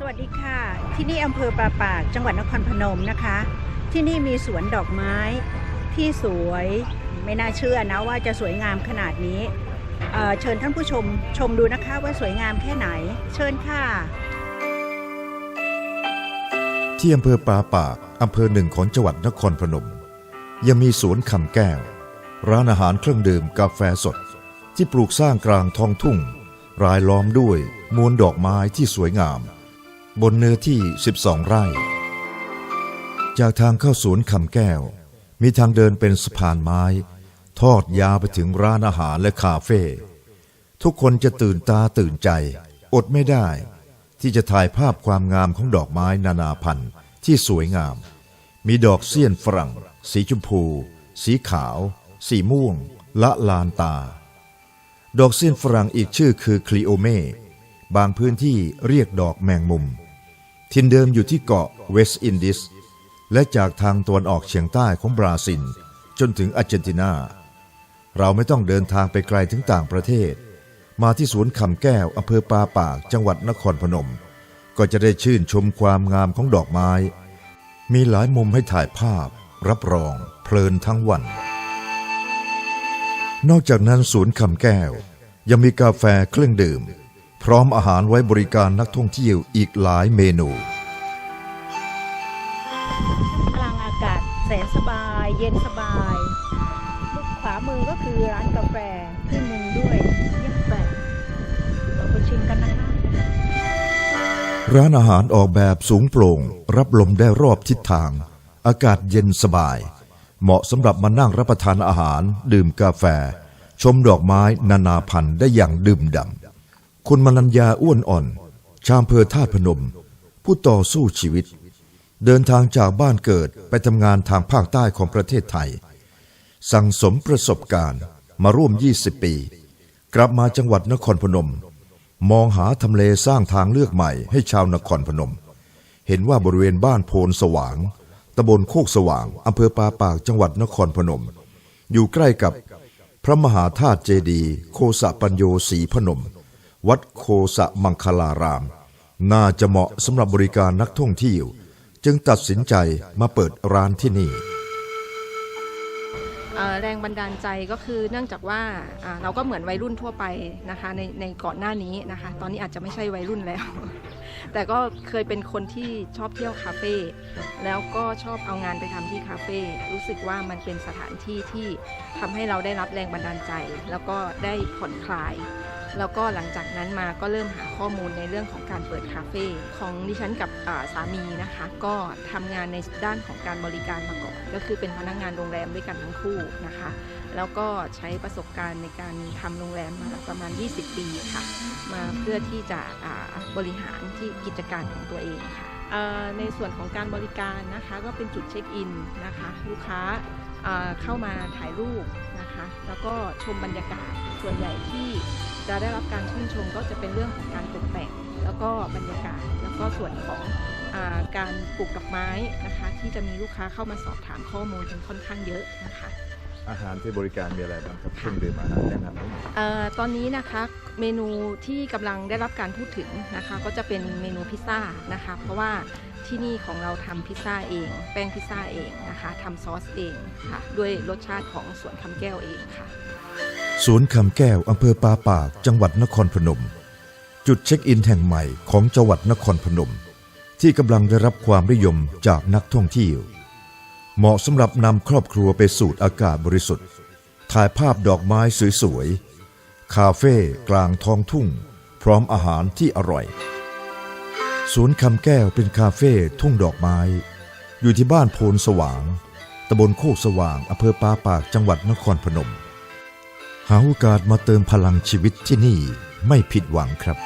สวัสดีค่ะ ที่นี่อำเภอปราปากจังหวัดนครพนมนะคะ ที่นี่มีสวนดอกไม้ที่สวยไม่น่าเชื่อนะว่าจะสวยงามขนาดนี้เเชิญท่านผู้ชมชมดูนะคะว่าสวยงามแค่ไหน เชิญค่ะ ที่อำเภอปาปากอำเภอหนึ่งของจังหวัดนครพนม ยังมีสวนคำแก้ว ร้านอาหารเครื่องดื่มกาแฟสด ที่ปลูกสร้างกลางท้องทุ่ง รายล้อมด้วยมวลดอกไม้ที่สวยงาม บนเนื้อที่ 12 ไร่ จากทางเข้าสวนคำแก้ว มีทางเดินเป็นสะพานไม้ ทอดยาวไปถึงร้านอาหารและคาเฟ่ ทุกคนจะตื่นตาตื่นใจ อดไม่ได้ ที่จะถ่ายภาพความงามของดอกไม้นานาพันธุ์ที่สวยงาม มีดอกเสี้ยนฝรั่ง สีชมพู สีขาว สีม่วง ละลานตา ดอกเสี้ยนฝรั่งอีกชื่อคือคลีโอเมบางพื้นที่เรียกดอกแมงมุม ทินเดิมอยู่ที่เกาะเวสต์อินดิส และจากทางตะวันออกเฉียงใต้ของบราซิล จนถึงอาร์เจนตินา เราไม่ต้องเดินทางไปไกลถึงต่างประเทศ มาที่สวนคำแก้วอำเภอปาปากจังหวัดนครพนม ก็จะได้ชื่นชมความงามของดอกไม้ มีหลายมุมให้ถ่ายภาพ รับรอง เพลินทั้งวัน นอกจากนั้นสวนคำแก้วยังมีกาแฟเครื่องดื่ม พร้อมอาหารไว้บริการนักท่องเที่ยวอีกหลายเมนูพลังอากาศแสนสบาย เย็นสบายลูกขวามือก็คือร้านกาแฟขึ้นมุมด้วยเยี่ยมแปลกเราไปชิมกันนะคะร้านอาหารออกแบบสูงโปร่ง รับลมได้รอบทิศทาง อากาศเย็นสบาย เหมาะสำหรับมานั่งรับประทานอาหาร ดื่มกาแฟ ชมดอกไม้นานาพันธุ์ได้อย่างดื่มด่ำ คุณมนัญญาอ้วนอ่อน ชาวอำเภอท่าตุพนม ผู้ต่อสู้ชีวิต เดินทางจากบ้านเกิดไปทำงานทางภาคใต้ของประเทศไทย สั่งสมประสบการณ์มาร่วม 20 ปี กลับมาจังหวัดนครพนม มองหาทำเลสร้างทางเลือกใหม่ให้ชาวนครพนม เห็นว่าบริเวณบ้านโพนสว่างตำบลโคกสว่างอำเภอปาปากจังหวัดนครพนม อยู่ใกล้กับพระมหาธาตุเจดี โคสะปัญโยศรีพนม วัดโคสะมังคลาราม น่าจะเหมาะสำหรับบริการนักท่องเที่ยว จึงตัดสินใจมาเปิดร้านที่นี่แรงบันดาลใจก็คือเนื่องจากว่าเราก็เหมือนวัยรุ่นทั่วไปนะคะในในก่อนหน้านี้นะคะ ตอนนี้อาจจะไม่ใช่วัยรุ่นแล้ว แต่ก็เคยเป็นคนที่ชอบเที่ยวคาเฟ่แล้วก็ชอบเอางานไปทำที่คาเฟ่รู้สึกว่ามันเป็นสถานที่ที่ทำให้เราได้รับแรงบันดาลใจ แล้วก็ได้ผ่อนคลาย แล้วก็หลังจากนั้นมาก็เริ่มหาข้อมูลในเรื่องของการเปิดคาเฟ่ของดิฉันกับสามีนะคะ ก็ทำงานในด้านของการบริการมาก่อน ก็คือเป็นพนักงานโรงแรมด้วยกันทั้งคู่นะคะ แล้วก็ใช้ประสบการณ์ในการทำโรงแรมมาประมาณ 20 ปีค่ะ มาเพื่อที่จะบริหารที่กิจการของตัวเองค่ะในส่วนของการบริการนะคะ ก็เป็นจุดเช็คอินนะคะ ลูกค้าเข้ามาถ่ายรูปนะคะ แล้วก็ชมบรรยากาศส่วนใหญ่ที่ จะได้รับการชื่นชมก็จะเป็นเรื่องของการตกแต่งแล้วก็บรรยากาศแล้วก็ส่วนของอาการปลูกดอกไม้นะคะ ที่จะมีลูกค้าเข้ามาสอบถามข้อมูลกันค่อนข้างเยอะนะคะ อาหารที่บริการมีอะไรบ้างครับเครื่องดื่มอาหารแนะนำให้หน่อยเอ่อตอนนี้นะคะเมนูที่กำลังได้รับการพูดถึงนะคะ ก็จะเป็นเมนูพิซซ่านะคะ เพราะว่าที่นี่ของเราทำพิซซ่าเอง แป้งพิซซ่าเองนะคะทำซอสเองค่ะ ด้วยรสชาติของสวนคำแก้วเองค่ะ สวนคำแก้วอำเภอปาปาก จังหวัดนครพนม จุดเช็คอินแห่งใหม่ของจังหวัดนครพนม ที่กำลังได้รับความนิยมจากนักท่องเที่ยว เหมาะสำหรับนำครอบครัวไปสูดอากาศบริสุทธิ์ ถ่ายภาพดอกไม้สวยๆ คาเฟ่กลางท้องทุ่ง พร้อมอาหารที่อร่อย สวนคำแก้วเป็นคาเฟ่ทุ่งดอกไม้ อยู่ที่บ้านโพนสว่างตำบลโคกสว่างอำเภอปาปากจังหวัดนครพนม หาโอกาสมาเติมพลังชีวิตที่นี่ไม่ผิดหวังครับ